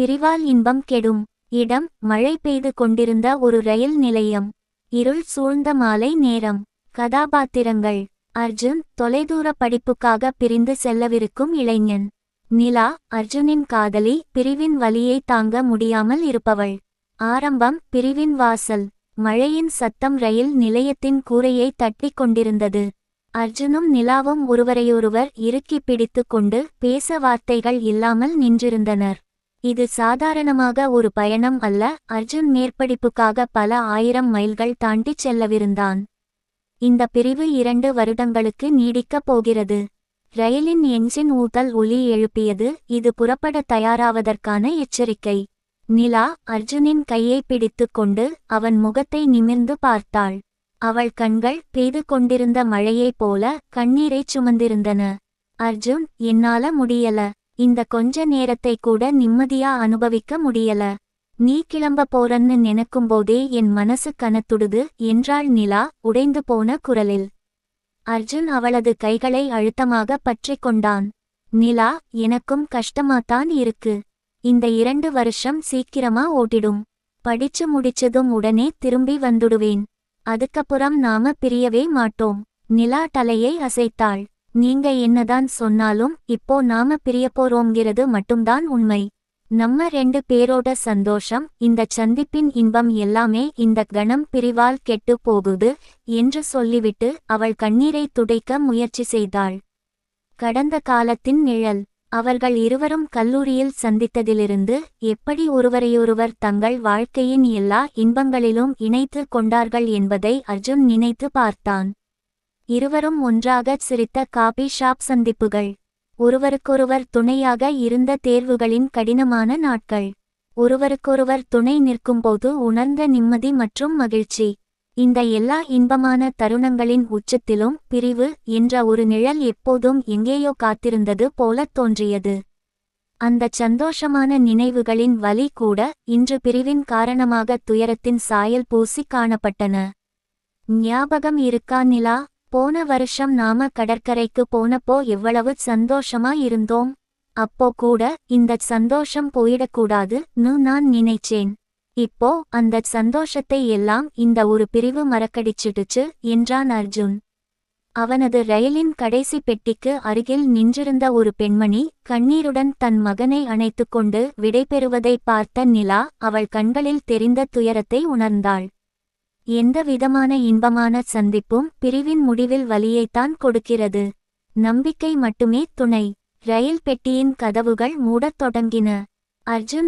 பிரிவால் இன்பம் கெடும். இடம் மழை பெய்து கொண்டிருந்த ஒரு ரயில் நிலையம். இருள் சூழ்ந்த மாலை நேரம். கதாபாத்திரங்கள். அர்ஜுன் தொலைதூர படிப்புக்காக பிரிந்து செல்லவிருக்கும் இளைஞன். நிலா அர்ஜுனின் காதலி பிரிவின் வலியை தாங்க முடியாமல் இருப்பவள். ஆரம்பம் பிரிவின் வாசல். மழையின் சத்தம் ரயில் நிலையத்தின் கூரையை தட்டிக் கொண்டிருந்தது. அர்ஜுனும் நிலாவும் ஒருவரையொருவர் இறுக்கி பிடித்துக் கொண்டு பேச வார்த்தைகள் இல்லாமல் நின்றிருந்தனர். இது சாதாரணமாக ஒரு பயணம் அல்ல. அர்ஜுன் மேற்படிப்புக்காக பல ஆயிரம் மைல்கள் தாண்டிச் செல்லவிருந்தான். இந்த பிரிவு இரண்டு வருடங்களுக்கு நீடிக்கப் போகிறது. ரயிலின் என்ஜின் ஊதல் ஒலி எழுப்பியது இது புறப்பட தயாராவதற்கான எச்சரிக்கை. நிலா அர்ஜுனின் கையை பிடித்துக் கொண்டு அவன் முகத்தை நிமிர்ந்து பார்த்தாள். அவள் கண்கள் பெய்து கொண்டிருந்த மழையைப் போல கண்ணீரைச் சுமந்திருந்தன. அர்ஜுன் என்னால முடியல. இந்த கொஞ்ச நேரத்தை கூட நிம்மதியா அனுபவிக்க முடியல. நீ கிளம்ப போறன்னு நினைக்கும்போதே என் மனசு கனத்துடுது என்றாள் நிலா உடைந்து போன குரலில். அர்ஜுன் அவளது கைகளை அழுத்தமாக பற்றிக் கொண்டான். நிலா எனக்கும் கஷ்டமாத்தான் இருக்கு. இந்த இரண்டு வருஷம் சீக்கிரமா ஓட்டிடும். படிச்சு முடிச்சதும் உடனே திரும்பி வந்துடுவேன். அதுக்கப்புறம் நாம பிரியவே மாட்டோம் நிலா தலையை அசைத்தாள். நீங்க என்னதான் சொன்னாலும் இப்போ நாம பிரியப்போறோங்கிறது மட்டும்தான் உண்மை. நம்ம ரெண்டு பேரோட சந்தோஷம் இந்த சந்திப்பின் இன்பம் எல்லாமே இந்த கணம் பிரிவால் கெட்டு போகுது என்று சொல்லிவிட்டு அவள் கண்ணீரை துடைக்க முயற்சி செய்தாள். கடந்த காலத்தின் நிழல் அவர்கள் இருவரும் கல்லூரியில் சந்தித்ததிலிருந்து எப்படி ஒருவரையொருவர் தங்கள் வாழ்க்கையின் எல்லா இன்பங்களிலும் இணைத்து கொண்டார்கள் என்பதை அர்ஜுன் நினைத்து பார்த்தான். இருவரும் ஒன்றாகச் சிரித்த காபி ஷாப் சந்திப்புகள். ஒருவருக்கொருவர் துணையாக இருந்த தேர்வுகளின் கடினமான நாட்கள். ஒருவருக்கொருவர் துணை நிற்கும்போது உணர்ந்த நிம்மதி மற்றும் மகிழ்ச்சி. இந்த எல்லா இன்பமான தருணங்களின் உச்சத்திலும் பிரிவு என்ற ஒரு நிழல் எப்போதும் எங்கேயோ காத்திருந்தது போலத் தோன்றியது. அந்தச் சந்தோஷமான நினைவுகளின் வலி கூட இன்று பிரிவின் காரணமாக துயரத்தின் சாயல் பூசி காணப்பட்டன. ஞாபகம் இருக்கா நிலா? போன வருஷம் நாம கடற்கரைக்கு போனப்போ எவ்வளவு சந்தோஷமா இருந்தோம். அப்போ கூட இந்தச் சந்தோஷம் போயிடக்கூடாதுன்னு நான் நினைச்சேன். இப்போ அந்தச் சந்தோஷத்தை எல்லாம் இந்த ஒரு பிரிவு மறக்கடிச்சிடுச்சு என்றான் அர்ஜுன். அவனது ரயிலின் கடைசி பெட்டிக்கு அருகில் நின்றிருந்த ஒரு பெண்மணி கண்ணீருடன் தன் மகனை அணைத்துக்கொண்டு விடைபெறுவதை பார்த்த நிலா அவள் கண்களில் தெரிந்த துயரத்தை உணர்ந்தாள். எந்த விதமான இன்பமான சந்திப்பும் பிரிவின் முடிவில் வலியைத்தான் கொடுக்கிறது. நம்பிக்கை மட்டுமே துணை. ரயில் பெட்டியின் கதவுகள் மூடத் தொடங்கின. அர்ஜுன்